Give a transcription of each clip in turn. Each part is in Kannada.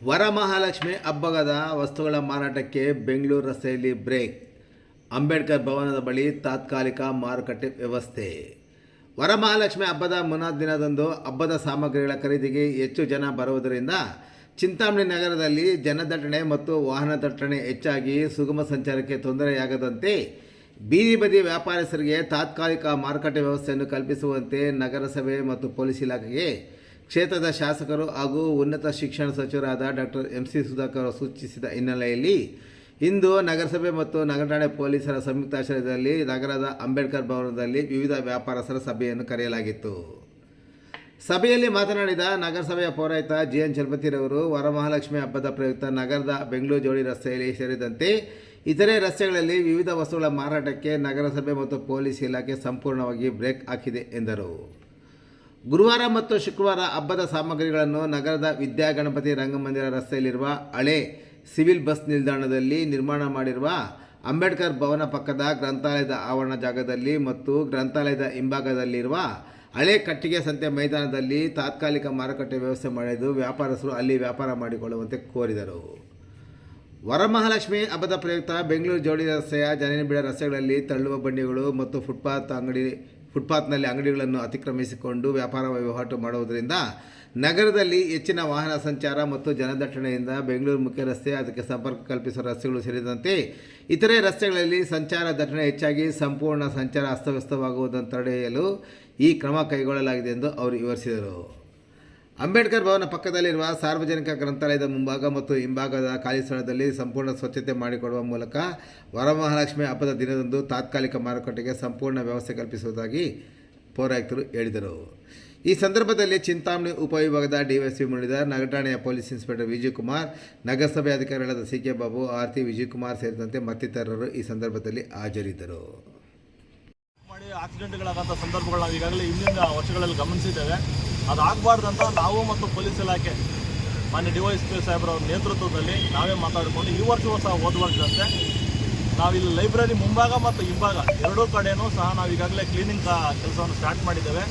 ವರಮಹಾಲಕ್ಷ್ಮಿ ಹಬ್ಬದ ವಸ್ತುಗಳ ಮಾರಾಟಕ್ಕೆ ಬೆಂಗಳೂರು ರಸ್ತೆಯಲ್ಲಿ ಬ್ರೇಕ್. ಅಂಬೇಡ್ಕರ್ ಭವನದ ಬಳಿ ತಾತ್ಕಾಲಿಕ ಮಾರುಕಟ್ಟೆ ವ್ಯವಸ್ಥೆ. ವರಮಹಾಲಕ್ಷ್ಮಿ ಹಬ್ಬದ ಮುನ್ನಾ ದಿನದಂದು ಹಬ್ಬದ ಸಾಮಗ್ರಿಗಳ ಖರೀದಿಗೆ ಹೆಚ್ಚು ಜನ ಬರುವುದರಿಂದ ಚಿಂತಾಮಣಿ ನಗರದಲ್ಲಿ ಜನದಟ್ಟಣೆ ಮತ್ತು ವಾಹನ ದಟ್ಟಣೆ ಹೆಚ್ಚಾಗಿ ಸುಗಮ ಸಂಚಾರಕ್ಕೆ ತೊಂದರೆಯಾಗದಂತೆ ಬೀದಿ ಬದಿ ವ್ಯಾಪಾರಸ್ಥರಿಗೆ ತಾತ್ಕಾಲಿಕ ಮಾರುಕಟ್ಟೆ ವ್ಯವಸ್ಥೆಯನ್ನು ಕಲ್ಪಿಸುವಂತೆ ನಗರಸಭೆ ಮತ್ತು ಪೊಲೀಸ್ ಇಲಾಖೆಗೆ ಕ್ಷೇತ್ರದ ಶಾಸಕರು ಹಾಗೂ ಉನ್ನತ ಶಿಕ್ಷಣ ಸಚಿವರಾದ ಡಾಕ್ಟರ್ ಎಂ ಸಿ ಸುಧಾಕರ್ ಸೂಚಿಸಿದ ಹಿನ್ನೆಲೆಯಲ್ಲಿ ಇಂದು ನಗರಸಭೆ ಮತ್ತು ನಗರ ಠಾಣೆ ಪೊಲೀಸರ ಸಂಯುಕ್ತಾಶ್ರಯದಲ್ಲಿ ನಗರದ ಅಂಬೇಡ್ಕರ್ ಭವನದಲ್ಲಿ ವಿವಿಧ ವ್ಯಾಪಾರಸ್ಥರ ಸಭೆಯನ್ನು ಕರೆಯಲಾಗಿತ್ತು. ಸಭೆಯಲ್ಲಿ ಮಾತನಾಡಿದ ನಗರಸಭೆಯ ಪೌರಾಯುಕ್ತ ಜಿ ಎನ್ ಚಲಪತಿರವರು, ವರಮಹಾಲಕ್ಷ್ಮಿ ಹಬ್ಬದ ಪ್ರಯುಕ್ತ ನಗರದ ಬೆಂಗಳೂರು ಜೋಡಿ ರಸ್ತೆಯಲ್ಲಿ ಸೇರಿದಂತೆ ಇತರೆ ರಸ್ತೆಗಳಲ್ಲಿ ವಿವಿಧ ವಸ್ತುಗಳ ಮಾರಾಟಕ್ಕೆ ನಗರಸಭೆ ಮತ್ತು ಪೊಲೀಸ್ ಇಲಾಖೆ ಸಂಪೂರ್ಣವಾಗಿ ಬ್ರೇಕ್ ಹಾಕಿದೆ ಎಂದರು. ಗುರುವಾರ ಮತ್ತು ಶುಕ್ರವಾರ ಹಬ್ಬದ ಸಾಮಗ್ರಿಗಳನ್ನು ನಗರದ ವಿದ್ಯಾಗಣಪತಿ ರಂಗಮಂದಿರ ರಸ್ತೆಯಲ್ಲಿರುವ ಹಳೆ ಸಿವಿಲ್ ಬಸ್ ನಿಲ್ದಾಣದಲ್ಲಿ ನಿರ್ಮಾಣ ಮಾಡಿರುವ ಅಂಬೇಡ್ಕರ್ ಭವನ ಪಕ್ಕದ ಗ್ರಂಥಾಲಯದ ಆವರಣ ಜಾಗದಲ್ಲಿ ಮತ್ತು ಗ್ರಂಥಾಲಯದ ಹಿಂಭಾಗದಲ್ಲಿರುವ ಹಳೆ ಕಟ್ಟಿಗೆ ಸಂತೆ ಮೈದಾನದಲ್ಲಿ ತಾತ್ಕಾಲಿಕ ಮಾರುಕಟ್ಟೆ ವ್ಯವಸ್ಥೆ ಮಾಡಿದ್ದು ವ್ಯಾಪಾರಸ್ಥರು ಅಲ್ಲಿ ವ್ಯಾಪಾರ ಮಾಡಿಕೊಳ್ಳುವಂತೆ ಕೋರಿದರು. ವರಮಹಾಲಕ್ಷ್ಮಿ ಹಬ್ಬದ ಪ್ರಯುಕ್ತ ಬೆಂಗಳೂರು ಜೋಡಿ ರಸ್ತೆಯ ಜನನಿಬಿಡ ರಸ್ತೆಗಳಲ್ಲಿ ತಳ್ಳುವ ಬಂಡಿಗಳು ಮತ್ತು ಫುಟ್ಪಾತ್ ಅಂಗಡಿ ಫುಟ್ಪಾತ್ನಲ್ಲಿ ಅಂಗಡಿಗಳನ್ನು ಅತಿಕ್ರಮಿಸಿಕೊಂಡು ವ್ಯಾಪಾರ ವಹಿವಾಟು ಮಾಡುವುದರಿಂದ ನಗರದಲ್ಲಿ ಹೆಚ್ಚಿನ ವಾಹನ ಸಂಚಾರ ಮತ್ತು ಜನದಟ್ಟಣೆಯಿಂದ ಬೆಂಗಳೂರು ಮುಖ್ಯ ರಸ್ತೆ, ಅದಕ್ಕೆ ಸಂಪರ್ಕ ಕಲ್ಪಿಸುವ ರಸ್ತೆಗಳು ಸೇರಿದಂತೆ ಇತರೆ ರಸ್ತೆಗಳಲ್ಲಿ ಸಂಚಾರ ದಟ್ಟಣೆ ಹೆಚ್ಚಾಗಿ ಸಂಪೂರ್ಣ ಸಂಚಾರ ಅಸ್ತವ್ಯಸ್ತವಾಗುವುದನ್ನು ತಡೆಯಲು ಈ ಕ್ರಮ ಕೈಗೊಳ್ಳಲಾಗಿದೆ ಎಂದು ಅವರು ವಿವರಿಸಿದರು. ಅಂಬೇಡ್ಕರ್ ಭವನ ಪಕ್ಕದಲ್ಲಿರುವ ಸಾರ್ವಜನಿಕ ಗ್ರಂಥಾಲಯದ ಮುಂಭಾಗ ಮತ್ತು ಹಿಂಭಾಗದ ಖಾಲಿ ಸ್ಥಳದಲ್ಲಿ ಸಂಪೂರ್ಣ ಸ್ವಚ್ಛತೆ ಮಾಡಿಕೊಡುವ ಮೂಲಕ ವರಮಹಾಲಕ್ಷ್ಮಿ ಹಬ್ಬದ ದಿನದಂದು ತಾತ್ಕಾಲಿಕ ಮಾರುಕಟ್ಟೆಗೆ ಸಂಪೂರ್ಣ ವ್ಯವಸ್ಥೆ ಕಲ್ಪಿಸುವುದಾಗಿ ಪೌರಾಯುಕ್ತರು ಹೇಳಿದರು. ಈ ಸಂದರ್ಭದಲ್ಲಿ ಚಿಂತಾಮಣಿ ಉಪವಿಭಾಗದ ಡಿವೈಎಸ್ಪಿ ಮುರಳೀಧರ್ ನಗರಠಾಣೆಯ ಪೊಲೀಸ್ ಇನ್ಸ್ಪೆಕ್ಟರ್ ವಿಜಯಕುಮಾರ್, ನಗರಸಭೆ ಅಧಿಕಾರಿಗಳಾದ ಸಿ ಕೆ ಬಾಬು ಆರ್ತಿ ವಿಜಯ್ ಕುಮಾರ್ ಸೇರಿದಂತೆ ಮತ್ತಿತರರು ಈ ಸಂದರ್ಭದಲ್ಲಿ ಹಾಜರಿದ್ದರು. ಮಾಡಿ ಆಕ್ಸಿಡೆಂಟ್ಗಳಾದಂಥ ಸಂದರ್ಭಗಳು ನಾವು ಈಗಾಗಲೇ ಹಿಂದಿನ ವರ್ಷಗಳಲ್ಲಿ ಗಮನಿಸಿದ್ದೇವೆ. ಅದಾಗಬಾರ್ದಂತ ನಾವು ಮತ್ತು ಪೊಲೀಸ್ ಇಲಾಖೆ ಮಾನ್ಯ ಡಿ ವೈ ಎಸ್ ಪಿ ಸಾಹೇಬ್ರವ್ರ ನೇತೃತ್ವದಲ್ಲಿ ನಾವೇ ಮಾತಾಡಿಕೊಂಡು ಈ ವರ್ಷವೂ ಸಹ ಹೋದ ವರ್ಷದಂತೆ ನಾವಿಲ್ಲಿ ಲೈಬ್ರರಿ ಮುಂಭಾಗ ಮತ್ತು ಹಿಂಭಾಗ ಎರಡೂ ಕಡೆಯೂ ಸಹ ನಾವು ಈಗಾಗಲೇ ಕ್ಲೀನಿಂಗ್ ಕೆಲಸವನ್ನು ಸ್ಟಾರ್ಟ್ ಮಾಡಿದ್ದೇವೆ.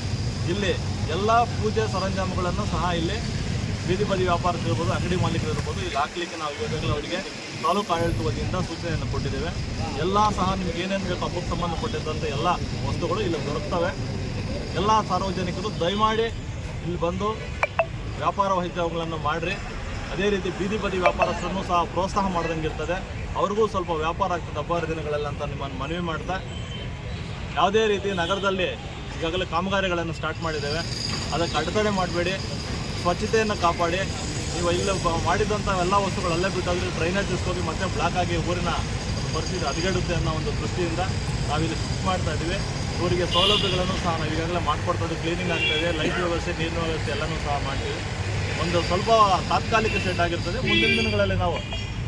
ಇಲ್ಲಿ ಎಲ್ಲ ಪೂಜೆ ಸರಂಜಾಮುಗಳನ್ನು ಸಹ ಇಲ್ಲಿ ಬೀದಿ ಬದಿ ವ್ಯಾಪಾರಸ್ಥರು ಇರ್ಬೋದು, ಅಂಗಡಿ ಮಾಲೀಕರು ಇರ್ಬೋದು, ಇಲ್ಲಿ ಹಾಕ್ಲಿಕ್ಕೆ ನಾವು ಈಗಾಗಲೇ ಅವರಿಗೆ ತಾಲೂಕು ಆಡಳಿತ ವತಿಯಿಂದ ಸೂಚನೆಯನ್ನು ಕೊಟ್ಟಿದ್ದೇವೆ. ಎಲ್ಲ ಸಹ ನಿಮ್ಗೆ ಏನೇನು ಬೇಕು ಹಬ್ಬಕ್ಕೆ ಸಂಬಂಧಪಟ್ಟಿದ್ದಂಥ ಎಲ್ಲ ವಸ್ತುಗಳು ಇಲ್ಲಿ ದೊರಕ್ತವೆ. ಎಲ್ಲ ಸಾರ್ವಜನಿಕರು ದಯಮಾಡಿ ಇಲ್ಲಿ ಬಂದು ವ್ಯಾಪಾರ ವಹಿತಗಳನ್ನು ಮಾಡಿರಿ. ಅದೇ ರೀತಿ ಬೀದಿ ಬದಿ ವ್ಯಾಪಾರಸ್ಥರನ್ನು ಸಹ ಪ್ರೋತ್ಸಾಹ ಮಾಡ್ದಂಗೆ ಇರ್ತದೆ. ಅವ್ರಿಗೂ ಸ್ವಲ್ಪ ವ್ಯಾಪಾರ ಆಗ್ತದೆ ಹಬ್ಬ ದಿನಗಳಲ್ಲಿ ಅಂತ ನಿಮ್ಮನ್ನು ಮನವಿ ಮಾಡ್ತಾ. ಯಾವುದೇ ರೀತಿ ನಗರದಲ್ಲಿ ಈಗಾಗಲೇ ಕಾಮಗಾರಿಗಳನ್ನು ಸ್ಟಾರ್ಟ್ ಮಾಡಿದ್ದೇವೆ. ಅದಕ್ಕೆ ಅಡೆತಡೆ ಮಾಡಬೇಡಿ. ಸ್ವಚ್ಛತೆಯನ್ನು ಕಾಪಾಡಿ. ನೀವು ಇಲ್ಲಿ ಮಾಡಿದಂಥ ಎಲ್ಲ ವಸ್ತುಗಳಲ್ಲೇ ಬಿಟ್ಟೋದ್ರೆ ಡ್ರೈನೇಜ್ ಹೋಗಿ ಮತ್ತೆ ಬ್ಲಾಕ್ ಆಗಿ ಊರಿನ ಪರಿಸ್ಥಿತಿ ಹದಗೆಡುತ್ತೆ ಅನ್ನೋ ಒಂದು ದೃಷ್ಟಿಯಿಂದ ನಾವಿಲ್ಲಿ ಶಿಫ್ಟ್ ಮಾಡ್ತಾ ಇದ್ದೀವಿ. ಊರಿಗೆ ಸೌಲಭ್ಯಗಳನ್ನು ಸಹ ನಾವು ಈಗಾಗಲೇ ಮಾಡಿಕೊಡ್ತಾ ಇದ್ದೀವಿ. ಕ್ಲೀನಿಂಗ್ ಆಗ್ತಾ ಇದೆ ಲೈಟ್ ವ್ಯವಸ್ಥೆ, ನೀರಿನ ವ್ಯವಸ್ಥೆ ಎಲ್ಲನೂ ಸಹ ಮಾಡ್ತೀವಿ. ಒಂದು ಸ್ವಲ್ಪ ತಾತ್ಕಾಲಿಕ ಸೆಟ್ ಆಗಿರ್ತದೆ. ಮುಂದಿನ ದಿನಗಳಲ್ಲಿ ನಾವು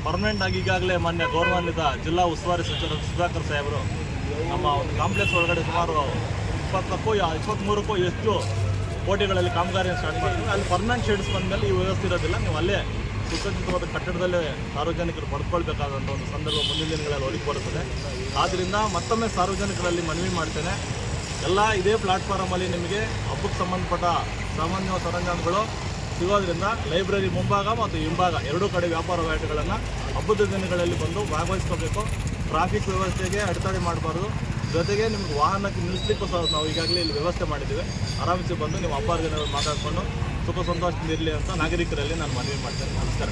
ಪರ್ಮನೆಂಟ್ ಆಗಿ ಈಗಾಗಲೇ ಮಾನ್ಯ ಗೌರವಾನ್ವಿತ ಜಿಲ್ಲಾ ಉಸ್ತುವಾರಿ ಸಚಿವರು ಸುಧಾಕರ್ ಸಾಹೇಬರು ನಮ್ಮ ಒಂದು ಕಾಂಪ್ಲೆಕ್ಸ್ ಒಳಗಡೆ ಸುಮಾರು ಇಪ್ಪತ್ತಕ್ಕೂ ಇಪ್ಪತ್ತ್ಮೂರಕ್ಕೂ ಎಷ್ಟು ಕೋಟಿಗಳಲ್ಲಿ ಕಾಮಗಾರಿಯನ್ನು ಸ್ಟಾರ್ಟ್ ಮಾಡ್ತೀವಿ. ಅಲ್ಲಿ ಪರ್ಮನೆಂಟ್ ಶೇಡ್ಸ್ ಬಂದಮೇಲೆ ಈ ವ್ಯವಸ್ಥೆ ಇರೋದಿಲ್ಲ. ನೀವು ಅಲ್ಲೇ ಸುಸಜ್ಜಿತವಾದ ಕಟ್ಟಡದಲ್ಲೇ ಸಾರ್ವಜನಿಕರು ಪಡ್ಕೊಳ್ಬೇಕಾದಂಥ ಒಂದು ಸಂದರ್ಭ ಮುಂದಿನ ದಿನಗಳಲ್ಲಿ ಒಳಗೆ ಬರುತ್ತದೆ. ಆದ್ದರಿಂದ ಮತ್ತೊಮ್ಮೆ ಸಾರ್ವಜನಿಕರಲ್ಲಿ ಮನವಿ ಮಾಡ್ತೇನೆ. ಎಲ್ಲ ಇದೇ ಪ್ಲಾಟ್ಫಾರಮಲ್ಲಿ ನಿಮಗೆ ಹಬ್ಬಕ್ಕೆ ಸಂಬಂಧಪಟ್ಟ ಸಾಮಾನ್ಯ ಸರಂಜಾಮಗಳು ಸಿಗೋದ್ರಿಂದ ಲೈಬ್ರರಿ ಮುಂಭಾಗ ಮತ್ತು ಹಿಂಭಾಗ ಎರಡೂ ಕಡೆ ವ್ಯಾಪಾರ ವಹಿವಾಟುಗಳನ್ನು ಹಬ್ಬದ ದಿನಗಳಲ್ಲಿ ಬಂದು ಭಾಗವಹಿಸ್ಕೋಬೇಕು. ಟ್ರಾಫಿಕ್ ವ್ಯವಸ್ಥೆಗೆ ಅಡೆತಡೆ ಮಾಡಬಾರ್ದು. ಜೊತೆಗೆ ನಿಮ್ಗೆ ವಾಹನಕ್ಕೆ ನಿಲ್ಲಿಸ್ಲಿಕ್ಕೂ ಸಹ ನಾವು ಈಗಾಗಲೇ ಇಲ್ಲಿ ವ್ಯವಸ್ಥೆ ಮಾಡಿದ್ದೀವಿ. ಆರಾಮಿಸಿ ಬಂದು ನೀವು ಹಬ್ಬ ದಿನಗಳು ಮಾತಾಡಿಕೊಂಡು ಸುಖ ಸಂತೋಷದಿಂದ ಇರಲಿ ಅಂತ ನಾಗರಿಕರಲ್ಲಿ ನಾನು ಮನವಿ ಮಾಡ್ತೇನೆ. ನಮಸ್ಕಾರ.